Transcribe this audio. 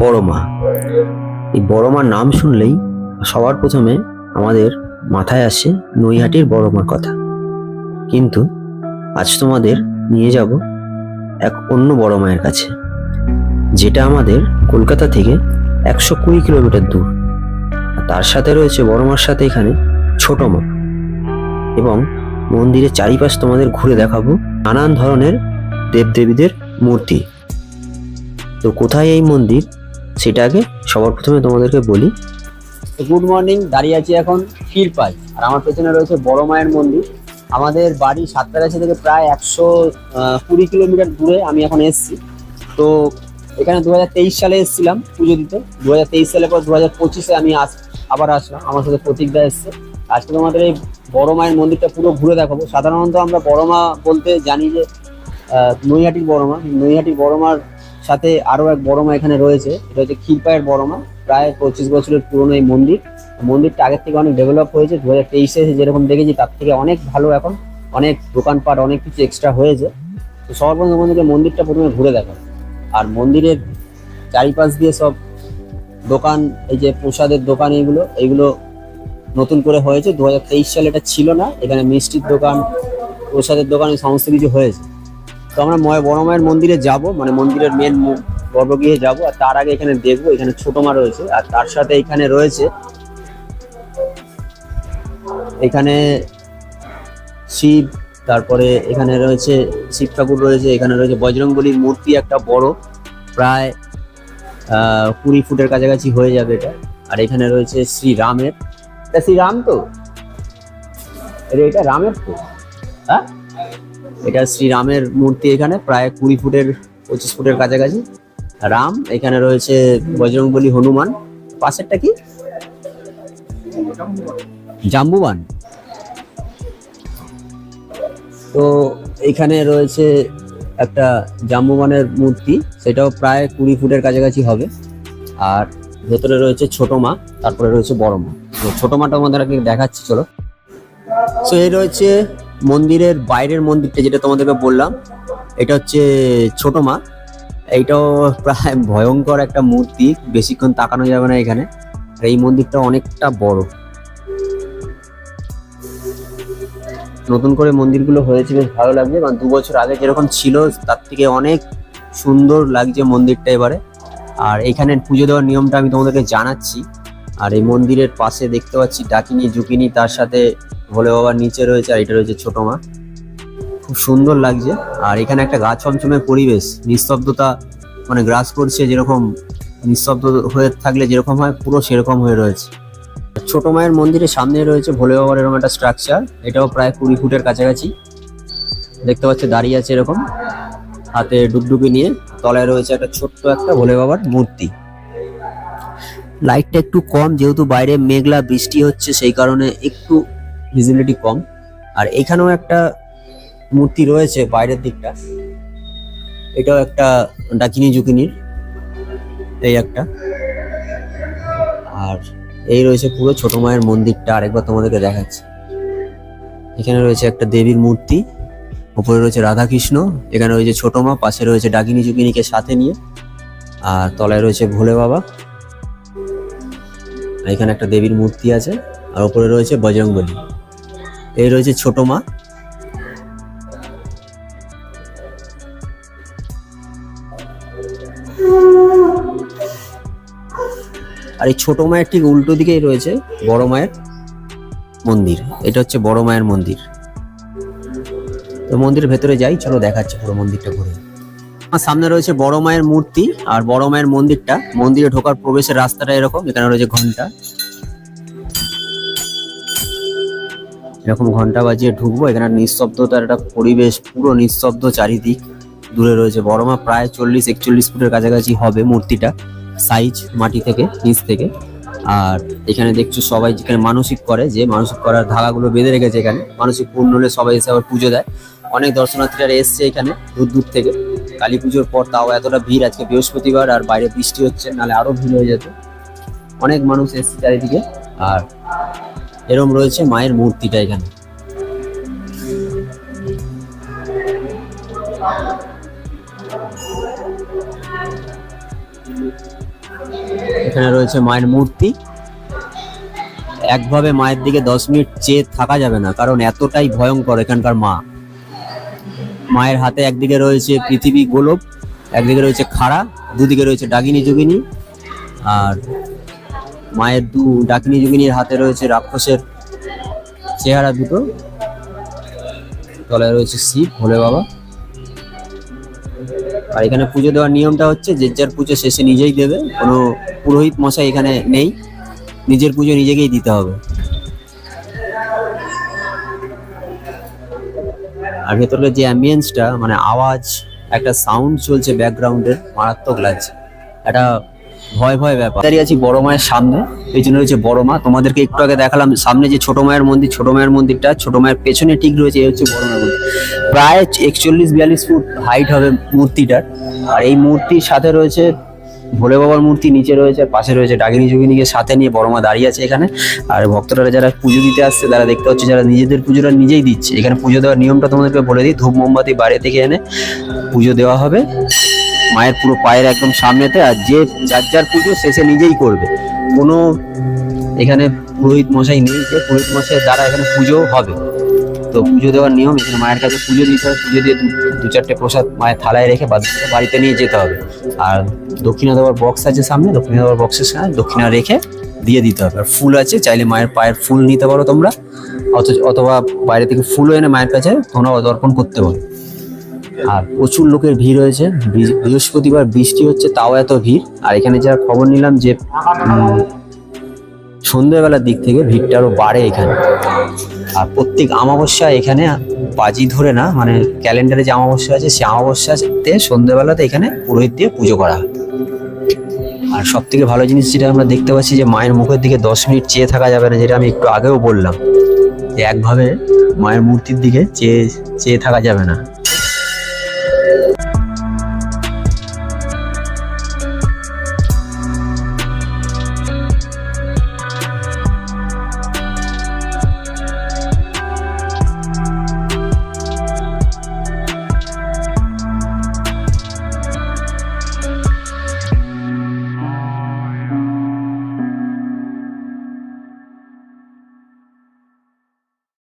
বড় মা। এই বড় মার নাম শুনলেই সবার প্রথমে আমাদের মাথায় আসে নৈহাটির বড় মার কথা। কিন্তু আজ তোমাদের নিয়ে যাব এক অন্য বড় মায়ের কাছে, যেটা আমাদের কলকাতা থেকে একশো কুড়ি কিলোমিটার দূর। তার সাথে রয়েছে বড় মার সাথে এখানে ছোট মা। এবং মন্দিরের চারিপাশ তোমাদের ঘুরে দেখাবো নানান ধরনের দেবদেবীদের মূর্তি। তো কোথায় এই মন্দির? সেটা আগে সবার প্রথমে তোমাদেরকে বলি। গুড মর্নিং দাঁড়িয়ে আছি এখন ক্ষীরপাই। আর আমার পেছনে রয়েছে বড় মায়ের মন্দির। আমাদের বাড়ি সাতটাগাছি থেকে প্রায় একশো কুড়ি কিলোমিটার দূরে আমি এখন এসেছি। তো এখানে দু হাজার তেইশ সালে এসেছিলাম পুজো দিতে। দু সালের পর দু হাজার পঁচিশে আমি আস, আবার আসলাম। আমার সাথে প্রতীকদা এসছে। আজকে তোমাদের এই বড় মায়ের মন্দিরটা পুরো ঘুরে দেখাবো। সাধারণত আমরা বড় মা বলতে জানি যে নৈহাটির বড় মা। নৈহাটির বড় মার সাথে আরও এক বড় মা এখানে রয়েছে, এটা হচ্ছে ক্ষীরপায়ের বড় মা, প্রায় পঁচিশ বছরের পুরনো এই মন্দির। মন্দিরটা আগের থেকে অনেক ডেভেলপ হয়েছে দু হাজার তেইশে যেরকম দেখেছি তার থেকে অনেক ভালো এখন, অনেক দোকানপাট, অনেক কিছু এক্সট্রা হয়েছে। তো সবার প্রথমে তোমাদেরকে মন্দিরটা প্রথমে ঘুরে দেখো আর মন্দিরের চারিপাশ দিয়ে সব দোকান, এই যে প্রসাদের দোকান এইগুলো এইগুলো নতুন করে হয়েছে। দু হাজার তেইশ সালে এটা ছিল না, এখানে মিষ্টির দোকান, প্রসাদের দোকান সমস্ত কিছু হয়েছে। তো আমরা ময় বড় মায়ের মন্দিরে যাব মানে মন্দিরের মেন গর্ভগৃহে যাব, আর তার আগে এখানে দেখব, এখানে ছোট মা রয়েছে, আর তার সাথে এখানে রয়েছে এখানে শিব, তারপরে এখানে রয়েছে শিব ঠাকুর রয়েছে, এখানে রয়েছে বজরংবলীর মূর্তি একটা বড়, প্রায় কুড়ি ফুটের কাছাকাছি হয়ে যাবে এটা, আর এখানে রয়েছে শ্রী রামের, এটা শ্রী রাম তো? এটা রামের তো? হ্যাঁ? এটা শ্রীরামের মূর্তি এখানে, প্রায় কুড়ি ফুটের, পঁচিশ ফুটের কাছাকাছি। রাম, এখানে রয়েছে বজরংবলী হনুমান। পাশেরটা কি? জাম্বুবান। তো এখানে রয়েছে একটা জাম্বুবানের মূর্তি, সেটাও প্রায় কুড়ি ফুটের কাছাকাছি হবে। আর ভেতরে রয়েছে ছোট মা, তারপরে রয়েছে বড় মা। তো ছোট মাটা আমাদের দেখাচ্ছি, চলো। সো এই রয়েছে মন্দিরের বাইরের মন্দিরটা যেটা তোমাদেরকে বললাম, এটা হচ্ছে ছোট মা। এইটাও প্রায় ভয়ঙ্কর একটা মূর্তি, বেশিক্ষণ তাকানো যাবে না এখানে। এই মন্দিরটা অনেকটা বড়। নতুন করে মন্দিরগুলো হয়েছে, বেশ ভালো লাগছে। কারণ দু বছর আগে যেরকম ছিল, তার থেকে অনেক সুন্দর লাগছে মন্দিরটা এবারে। আর এখানে পুজো দেওয়ার নিয়মটা আমি তোমাদেরকে জানাচ্ছি। আর এই মন্দিরের পাশে দেখতে পাচ্ছি ডাকিনি জুকিনি তার সাথে ভোলে বাবার নিচে রয়েছে আর এটা রয়েছে ছোট মা। খুব সুন্দর লাগছে। আর এখানে একটা গা ছমছমের পরিবেশ, নিস্তব্ধতা মানে গ্রাস করছে যেরকম, নিস্তব্ধ হয়ে থাকলে যেরকম হয়, পুরো সেরকম হয়ে রয়েছে। ছোট মায়ের মন্দিরের সামনে রয়েছে ভোলে বাবার এরকম একটা স্ট্রাকচার এটাও প্রায় কুড়ি ফুটের কাছাকাছি। দেখতে পাচ্ছে দাঁড়িয়ে আছে এরকম, হাতে ডুবডুবি নিয়ে, তলায় রয়েছে একটা ছোট্ট একটা ভোলে বাবার মূর্তি। লাইটটা একটু কম, যেহেতু বাইরে মেঘলা বৃষ্টি হচ্ছে, সেই কারণে একটু ভিজিবিলিটি কম। আর এখানেও একটা মূর্তি রয়েছে বাইরের দিকটা। এটাও একটা ডাকিনি জুকিনির এই একটা। আর এই রয়েছে পুরো ছোট মায়ের মন্দিরটা, আরেকবার তোমাদেরকে দেখাচ্ছি। এখানে রয়েছে একটা দেবীর মূর্তি উপরে রয়েছে রাধাকৃষ্ণ, এখানে রয়েছে ছোট মা, পাশে রয়েছে ডাকিনি জুকিনিকে সাথে নিয়ে, আর তলায় রয়েছে ভোলে বাবা। এখানে একটা দেবীর মূর্তি আছে, আর উপরে রয়েছে বজরংবলী। এই রয়েছে ছোট মা। আর এই ছোট মায়ের ঠিক উল্টো দিকেই রয়েছে বড় মায়ের মন্দির। এটা হচ্ছে বড় মায়ের মন্দির। তো মন্দিরের ভেতরে যাই, চলো দেখাচ্ছি পুরো মন্দিরটা ঘুরে। আমার সামনে রয়েছে বড় মায়ের মূর্তি, আর বড় মায়ের মন্দিরটা। মন্দিরে ঢোকার প্রবেশের রাস্তাটা এরকম, এখানে রয়েছে ঘণ্টা। এরকম ঘণ্টা বাজিয়ে ঢুকবো, এখানে নিঃশব্দতার একটা পরিবেশ, পুরো নিঃশব্দ চারিদিক দূরে রয়েছে। বড় মা, প্রায় চল্লিশ, একচল্লিশ ফুটের কাছাকাছি হবে মূর্তিটা সাইজ মাটি থেকে নিচ থেকে। আর এখানে দেখছ সবাই যেখানে মানসিক করে, যে মানসিক করার ধাগাগুলো বেঁধে রেখেছে এখানে, মানসিক পূর্ণ হলে সবাই এসে আবার পুজো দেয়। অনেক দর্শনার্থীরা এসছে এখানে দূর দূর থেকে। কালী পুজোর পর তাও এতটা ভিড়, আজকে বৃহস্পতিবার, আর বাইরে বৃষ্টি হচ্ছে, নাহলে আরও ভিড় হয়ে যেত। অনেক মানুষ এসছে চারিদিকে, আর এরম রয়েছে মায়ের মূর্তিটা এখানে। এখানে রয়েছে মায়ের মূর্তি। একভাবে মায়ের দিকে দশ মিনিট চেয়ে থাকা যাবে না, কারণ এতটাই ভয়ঙ্কর এখানকার মা। মায়ের হাতে একদিকে রয়েছে পৃথিবী গোলক, একদিকে রয়েছে খাড়া, দুদিকে রয়েছে ডাকিনী যোগিনী আর মায়ের দু ডাকিনী যোগিনীর হাতে রয়েছে রাক্ষসের চেহারা দুটো। তলায় রয়েছে শিব, ভোলে বাবা। আর এখানে পুজো দেওয়ার নিয়মটা হচ্ছে, যে যার পুজো শেষে নিজেই দেবে। কোনো পুরোহিত মশাই এখানে নেই। নিজের পুজো নিজেকেই দিতে হবে। আর ভেতরের যে অ্যাম্বিয়েন্সটা মানে আওয়াজ, একটা সাউন্ড চলছে ব্যাকগ্রাউন্ডের মারাত্মক লাগছে। একটা ভয় ভয় ব্যাপার। দাঁড়িয়ে আছি বড় মায়ের সামনে, এই জন্য রয়েছে বড় মা। তোমাদেরকে একটু আগে দেখালাম সামনে যে ছোট মায়ের মন্দির, ছোট মায়ের মন্দিরটা, ছোট মায়ের পেছনে ঠিক রয়েছে, এই হচ্ছে বড় মায়ের মন্দির। প্রায় একচল্লিশ, বিয়াল্লিশ ফুট হাইট হবে মূর্তিটার। আর এই মূর্তির সাথে রয়েছে ভোলে বাবার মূর্তি, নিচে রয়েছে, পাশে রয়েছে ডাকিনী যোগিনীকে সাথে নিয়ে বড় মা দাঁড়িয়ে আছে এখানে। আর ভক্তরা যারা পুজো দিতে আসছে, তারা দেখতে হচ্ছে যারা নিজেদের পুজোটা নিজেই দিচ্ছে। এখানে পুজো দেওয়ার নিয়মটা তোমাদেরকে বলে দিই, ধূপ মোমবাতি বাইরে থেকে এনে পুজো দেওয়া হবে। মায়ের পুরো পায়ের একদম সামনেতে আর যে যার যার পুজো শেষে নিজেই করবে। কোনো এখানে পুরোহিত মশাই নেই, যে পুরোহিত মশাই দ্বারা এখানে পুজো হবে। তো পুজো দেওয়ার নিয়ম, এখানে মায়ের কাছে পুজো দিতে হবে পুজো দিয়ে দু- চারটে প্রসাদ মায়ের থালায় রেখে বাদ- বাড়িতে নিয়ে যেতে হবে। আর দক্ষিণা দেওয়ার বক্স আছে সামনে, দক্ষিণা দেওয়ার বক্সের সামনে দক্ষিণা রেখে দিয়ে দিতে হবে। আর ফুল আছে, চাইলে মায়ের পায়ের ফুল নিতে পারো তোমরা। অথচ অথবা বাইরে থেকে ফুলও এনে মায়ের কাছে তোমরা দর্পণ করতে পারো। আর প্রচুর লোকের ভিড় হয়েছে বৃহস্পতিবার বৃষ্টি হচ্ছে, তাও এত ভিড়। আর এখানে যা খবর নিলাম যে সন্ধ্যেবেলার দিক থেকে ভিড়টা আরও বাড়ে এখানে। আর প্রত্যেক অমাবস্যা এখানে বাজি ধরে না মানে ক্যালেন্ডারে যে অমাবস্যা আছে, সে অমাবস্যাতে সন্ধ্যেবেলাতে এখানে পুরোহিত দিয়ে পুজো করা আর সব থেকে ভালো জিনিস যেটা আমরা দেখতে পাচ্ছি যে, মায়ের মুখের দিকে দশ মিনিট চেয়ে থাকা যাবে না, যেটা আমি একটু আগেও বললাম। যে একভাবে মায়ের মূর্তির দিকে চেয়ে চেয়ে থাকা যাবে না।